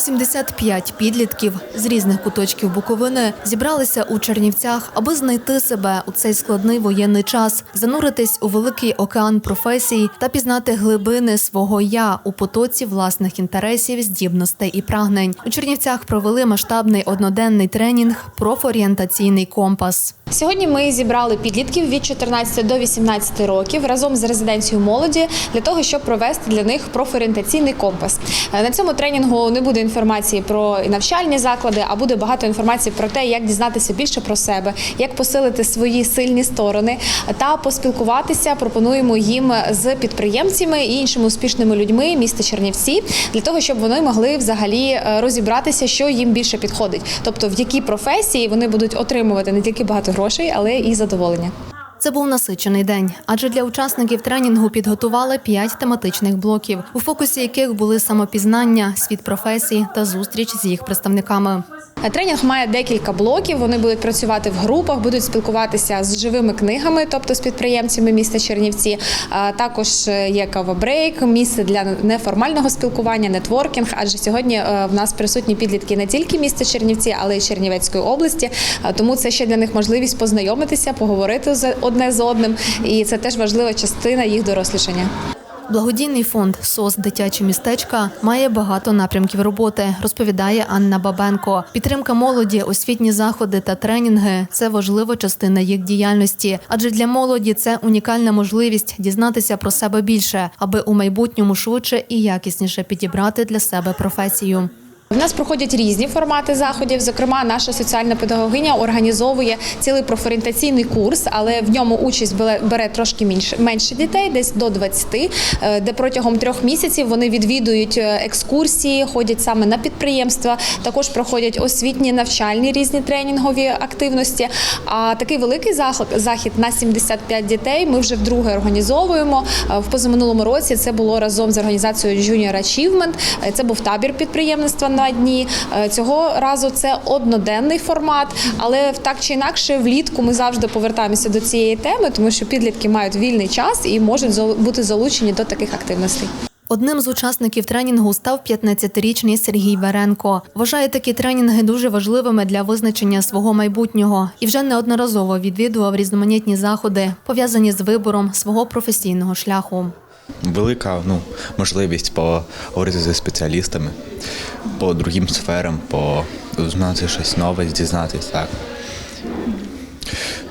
75 підлітків з різних куточків Буковини зібралися у Чернівцях, аби знайти себе у цей складний воєнний час, зануритись у великий океан професій та пізнати глибини свого я у потоці власних інтересів, здібностей і прагнень. У Чернівцях провели масштабний одноденний тренінг профорієнтаційний компас. Сьогодні ми зібрали підлітків від 14 до 18 років разом з резиденцією молоді для того, щоб провести для них профорієнтаційний компас. Е, На цьому тренінгу не буде інформації про навчальні заклади, а буде багато інформації про те, як дізнатися більше про себе, як посилити свої сильні сторони та поспілкуватися. Пропонуємо їм з підприємцями і іншими успішними людьми міста Чернівці для того, щоб вони могли взагалі е, розібратися, що їм більше підходить, тобто в які професії вони будуть отримувати не тільки багато грошей, але і задоволення. Це був насичений день, адже для учасників тренінгу підготували п'ять тематичних блоків, у фокусі яких були самопізнання, світ професій та зустріч з їх представниками. Тренінг має декілька блоків. Вони будуть працювати в групах, будуть спілкуватися з живими книгами, тобто з підприємцями міста Чернівці. Також є кавабрейк, місце для неформального спілкування, нетворкінг. Адже сьогодні е, в нас присутні підлітки не тільки міста Чернівці, але й Чернівецької області. Тому це ще для них можливість познайомитися, поговорити одне з одним, і це теж важлива частина їх дорослішання. Благодійний фонд СОС Дитячі містечка має багато напрямків роботи, розповідає Анна Бабенко. Підтримка молоді, освітні заходи та тренінги це важлива частина їх діяльності, адже для молоді це унікальна можливість дізнатися про себе більше, аби у майбутньому швидше і якісніше підібрати для себе професію. В нас проходять різні формати заходів. Зокрема, наша соціальна педагогиня організовує цілий профорієнтаційний курс, але в ньому участь бере- трошки менше, дітей, десь до 20, е, де протягом трьох місяців вони відвідують е, екскурсії, ходять саме на підприємства. Також проходять освітні навчальні різні тренінгові активності. А такий великий захід на 75 дітей. Ми вже вдруге організовуємо. Е, В позаминулому році це було разом з організацією Junior Achievement. Це був табір підприємництва на дні. Е, Цього разу це одноденний формат, але так чи інакше, влітку ми завжди повертаємося до цієї теми, тому що підлітки мають вільний час і можуть бути залучені до таких активностей. Одним з учасників тренінгу став 15-річний Сергій Веренко. Вважає такі тренінги дуже важливими для визначення свого майбутнього і вже неодноразово відвідував різноманітні заходи, пов'язані з вибором свого професійного шляху. велика ну, можливість поговорити зі спеціалістами по другим сферам, по узнати щось нове, дізнатись так.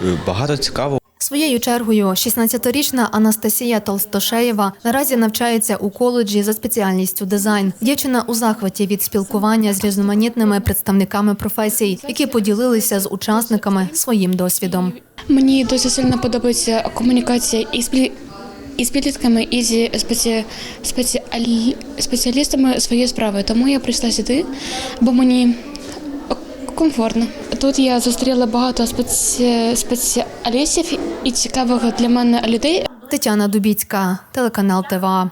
Е, Багато цікавого. Своєю чергою 16-річна Анастасія Толстошеєва наразі навчається у коледжі за спеціальністю дизайн. Дівчина у захваті від спілкування з різноманітними представниками професій, які поділилися з учасниками своїм досвідом. Мені дуже сильно подобається комунікація із плі- із підлітками і зі спеці... спеціалі... спеціалістами своєї справи. Тому я прийшла сюди, бо мені комфортно. Тут я зустріла багато спеці... спеціалістів і цікавих для мене людей. Тетяна Дубіцька, телеканал ТВА.